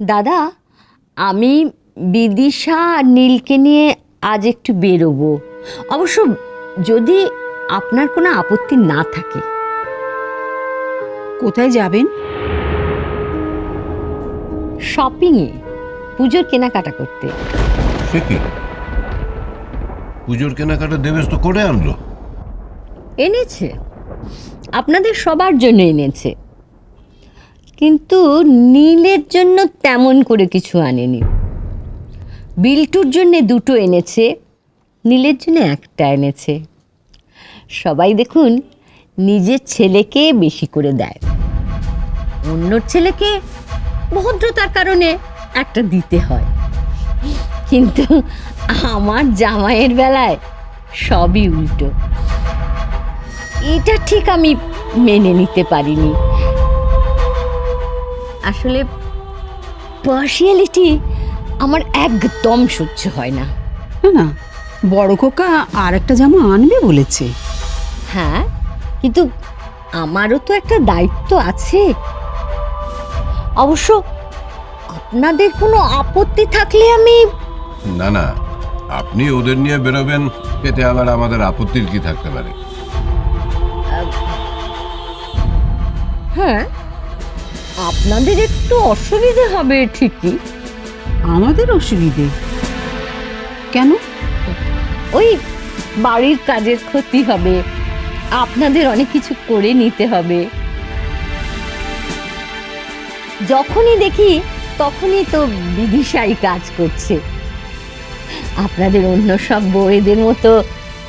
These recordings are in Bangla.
দাদা আমি বিদিশা আর নীলকে নিয়ে আজ একটু বেরোবো। অবশ্য যদি আপনার কোনো আপত্তি না থাকে। কোথায় যাবেন? শপিংয়ে পুজোর কেনাকাটা করতে। সে কি? পুজোর কেনাকাটা দেবেশ তো করে আনলো? এনেছে। আপনাদের সবার জন্য এনেছে। কিন্তু নীলের জন্য তেমন করে কিছু আনেনি। বিল্টুর জন্য দুটো এনেছে, নীলের জন্য একটা এনেছে। সবাই দেখুন, নিজের ছেলেকে বেশি করে দেয়। অন্য ছেলেকে ভদ্রতার কারণে একটা দিতে হয়। কিন্তু আমার জামাইয়ের বেলায় সবই উল্টো। এটা ঠিক আমি মেনে নিতে পারিনি। আসলে পার্সিয়ালিটি আমার একদম সহ্য হয় না। না না বড় খোকা আর একটা জামা আনবে বলেছে। হ্যাঁ কিন্তু আমারও তো একটা দায়িত্ব আছে। অবশ্য আপনাদের কোনো আপত্তি থাকলে আমি না না আপনি ওদের নিয়ে বেরোবেন এতে আবার আমাদের আপত্তির কি থাকতে পারে? হ্যাঁ আপনাদের একটু অসুবিধে হবে ঠিকই। আমাদের অসুবিধে? কেন? ওই বাড়ির কাজের ক্ষতি হবে। আপনাদের অনেক কিছু করে নিতে হবে। যখনই দেখি তখনই তো বিদিশাই কাজ করছে। আপনাদের অন্য সব বউয়েদের মতো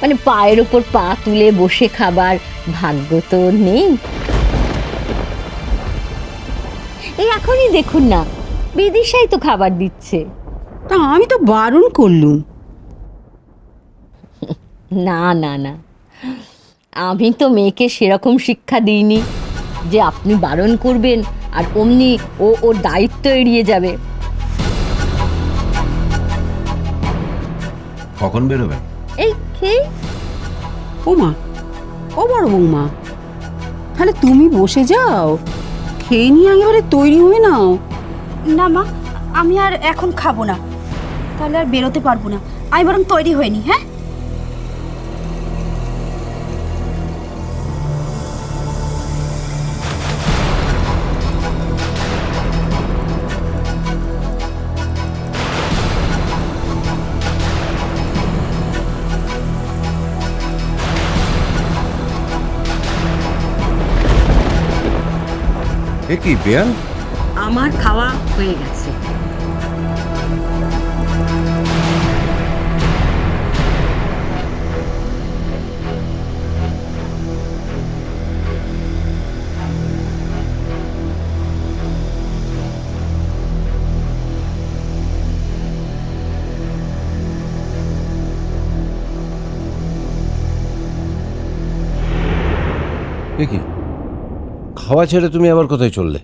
মানে পায়ের ওপর পা তুলে বসে খাবার ভাগ্য তো নেই। এই এখনই দেখুন না। বিদিশাই তো খাবার দিচ্ছে। তা আমি তো বারণ করলুম। না না না। আমি তো মেয়েকে সেরকম শিক্ষা দিইনি যে আপনি বারণ করবেন আর অমনি ও ওর দায়িত্ব এড়িয়ে যাবে। কখন বেরোবেন এই খেয়ে ও মা ও বড় বৌমা। তাহলে তুমি বসে যাও। খেয়ে নিয়ে একেবারে তৈরি হয়ে নাও না মা, আমি আর এখন খাব না। তাহলে আর বেরোতে পারব না। আমি বরং তৈরি হয়নি হ্যাঁ? এ কি বেয়ান আমার খাওয়া হয়ে গেছে। এ কি? খাওয়া ছেড়ে তুমি আবার কোথায় চললে?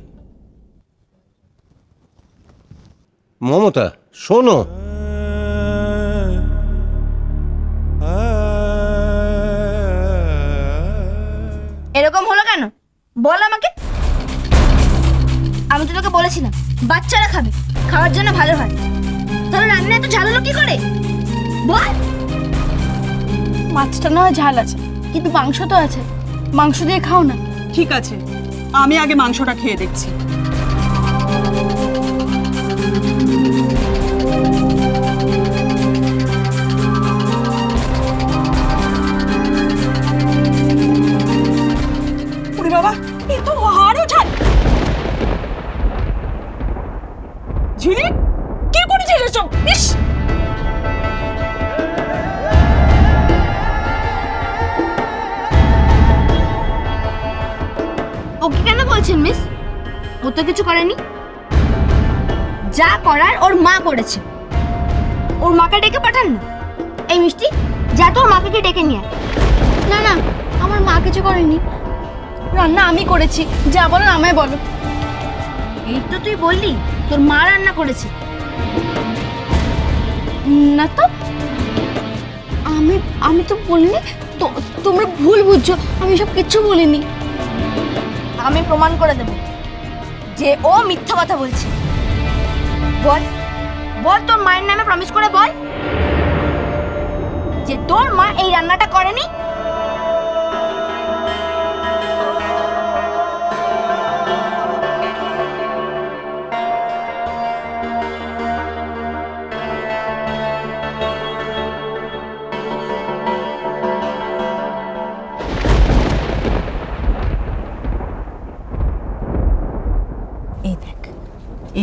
মমতা শোনো। এরকম হলো কেন? বল আমাকে। আমি তো তোকে বলেছিলাম বাচ্চারা খাবে খাওয়ার জন্য ভালো হয়। তাহলে রান্না এত ঝাল হলো কি করে? বল। মাছটা না হয় ঝাল আছে কিন্তু মাংস তো আছে। মাংস দিয়ে খাও না। ঠিক আছে। আমি আগে মাংসটা খেয়ে দেখছি। বাবা এ তো হাড় ওঠান ঝিলিক বলছেন মিস ও তো কিছু করেনি। যা করার ওর মা করেছে। ওর মাকে ডেকে পাঠান না। এই মিষ্টি যা তোর মাকে গিয়ে ডেকে নিয়ে। না না আমার মা কিছু করেনি। রান্না আমি করেছি। যা বলো আমায় বলো। এই তো তুই বললি তোর মা রান্না করেছে। না তো আমি আমি তো বলিনি। তো তোমরা ভুল বুঝছ। আমি সব কিচ্ছু বলিনি। আমি প্রমাণ করে দেব যে ও মিথ্যা কথা বলছে। বল। বল তোর মায়ের নামে প্রমিস করে বল যে তোর মা এই রান্নাটা করেনি?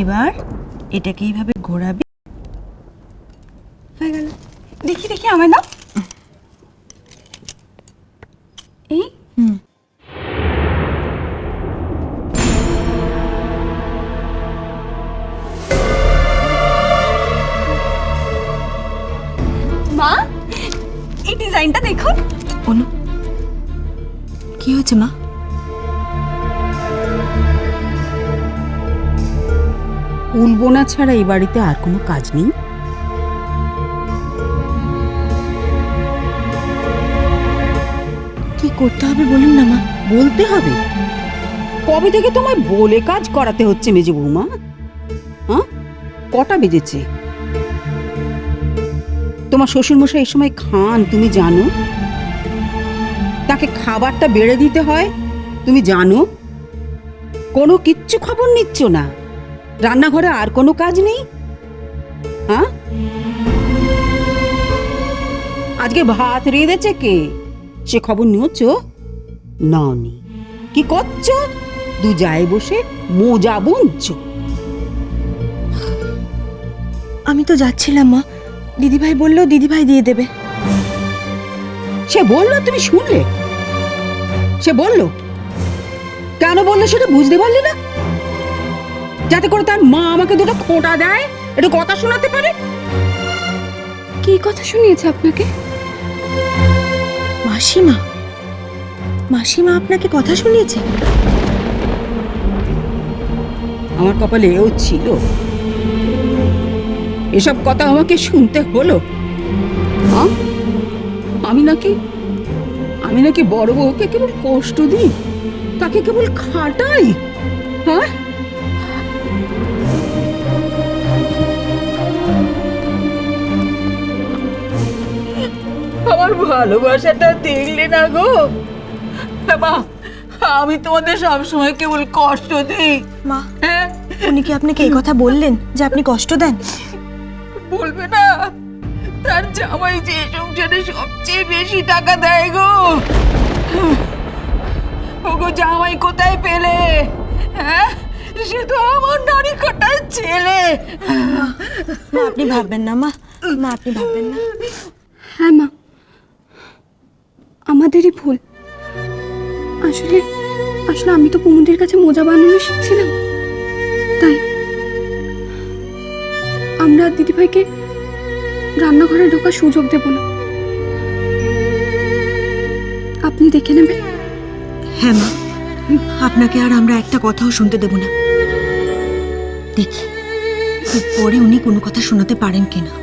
এবার এটাকে এইভাবে ঘোরাবি। হয়ে গেল। দেখি দেখি আমায় না এই। মা এই ডিজাইনটা দেখুন। অনু কি হয়েছে মা? উল বোনা ছাড়া এই বাড়িতে আর কোনো কাজ নেই? কি করতে হবে বলুন না মা? বলতে হবে? কবে থেকে তোমায় বলে কাজ করাতে হচ্ছে মেজে বৌমা? হ্যাঁ? কটা বেজেছে? তোমার শ্বশুরমশাই এই সময় খান তুমি জানো? তাকে খাবারটা বেড়ে দিতে হয় তুমি জানো? কোনো কিচ্ছু খবর নিচ্ছ না। রান্নাঘরে আর কোনো কাজ নেই? হ্যাঁ? আজকে ভাত রেঁধেছে কে? সে খবর নিয়েছ? নাওনি কি করছ? দু যায় বসে মোজা বুনছো। আমি তো যাচ্ছিলাম মা। দিদিভাই বলল দিদিভাই দিয়ে দেবে। সে বলল তুমি শুনলে? সে বলল কেন বলল সেটা বুঝতে পারলি না? যাতে করে তার মা আমাকে দুটো খোঁটা দেয়। একটু কথা শোনাতে পারে? কি কথা শুনিয়েছে আপনাকে? মাসিমা মাসিমা আপনাকে কথা শুনিয়েছে? আমার কপালে এও ছিল। এসব কথা আমাকে শুনতে হলো? আমি নাকি আমি নাকি বড় বউকে কেবল কষ্ট দিই তাকে কেবল খাটাই হ্যাঁ? আমার ভালোবাসাটা দেখলে না গো। মা আমি তোমাদের সবসময় কেবল কষ্ট দিই। মা হ্যাঁ? উনি কি আপনাকে এই কথা বললেন যে আপনি কষ্ট দেন? বলবে না। তার জামাই যে সংসারে সবচেয়ে বেশি টাকা দেয় গো। ওগো জামাই কোথায় পেলে? হ্যাঁ? সে তো আমার নারী কাটার ছেলে। মা আপনি ভাববেন না মা। মা আপনি ভাববেন না। হ্যাঁ মা। আমাদেরই ভুল। আসলে আসলে আমি তো কুমুদের কাছে মোজা বানানো শিখছিলাম। তাই আমরা দিদিভাইকে রান্নাঘরে ঢোকার সুযোগ দেব না। আপনি দেখে নেবেন। হ্যাঁ মা, আপনাকে আর আমরা একটা কথাও শুনতে দেব না। দেখি পরে উনি কোনো কথা শোনাতে পারেন কিনা।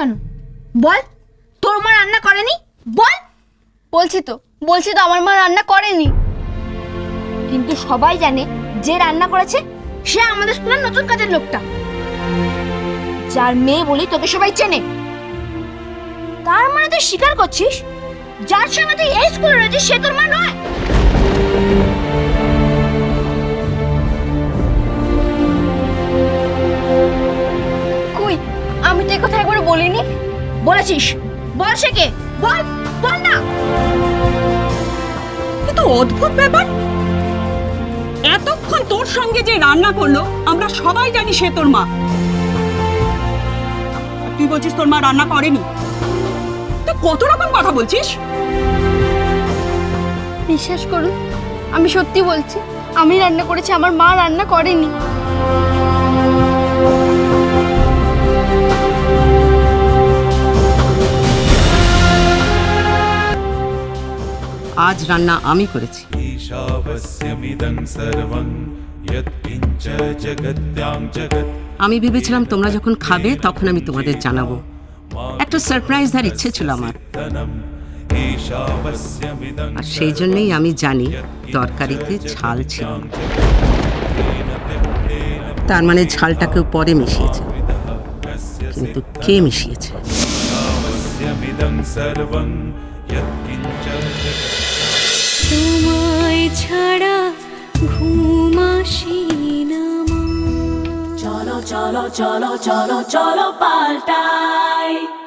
কেন? বল। তোর মা রান্না করেনি? বল। বলছি তো বলছি তো আমার মা রান্না করেনি। কিন্তু সবাই জানে যে রান্না করেছে, সে আমাদের স্কুলের নতুন কাজের লোকটা। যার মেয়ে বলি তোকে সবাই চেনে। তার মানে তুই স্বীকার করছিস? যার সঙ্গে তুই এই স্কুলে রয়েছিস, সে তোর মা নয়। বলেছিস? বল সে কে? বল বল না। কিন্তু অদ্ভুত ব্যাপার। এতক্ষণ তোর সঙ্গে যে রান্না করল আমরা সবাই জানি সে তোর মা। তুই বলছিস তোর মা রান্না করেনি? তুই কত রকম কথা বলছিস? বিশ্বাস করুন আমি সত্যি বলছি আমি রান্না করেছি আমার মা রান্না করেনি। আজ রান্না আমি করেছি ईशावस्यमिदं सर्वं यत्किञ्च जगत्यां जगत् আমি ভেবেছিলাম তোমরা যখন খাবে তখন আমি তোমাদের জানাবো একটা সারপ্রাইজ দেওয়ার ইচ্ছে ছিল আমার ईशावस्यमिदं আর সেই জন্যই আমি জানি তরকারিতে ঝাল ছিল না। তার মানে ঝালটাকেও পরে মিশিয়েছে কিন্তু কে মিশিয়েছে सर्वस्यमिदं सर्वं यत्किञ्च তোমায় ছাড়া ঘুম চলো চলো চলো চলো চলো পাল্টাই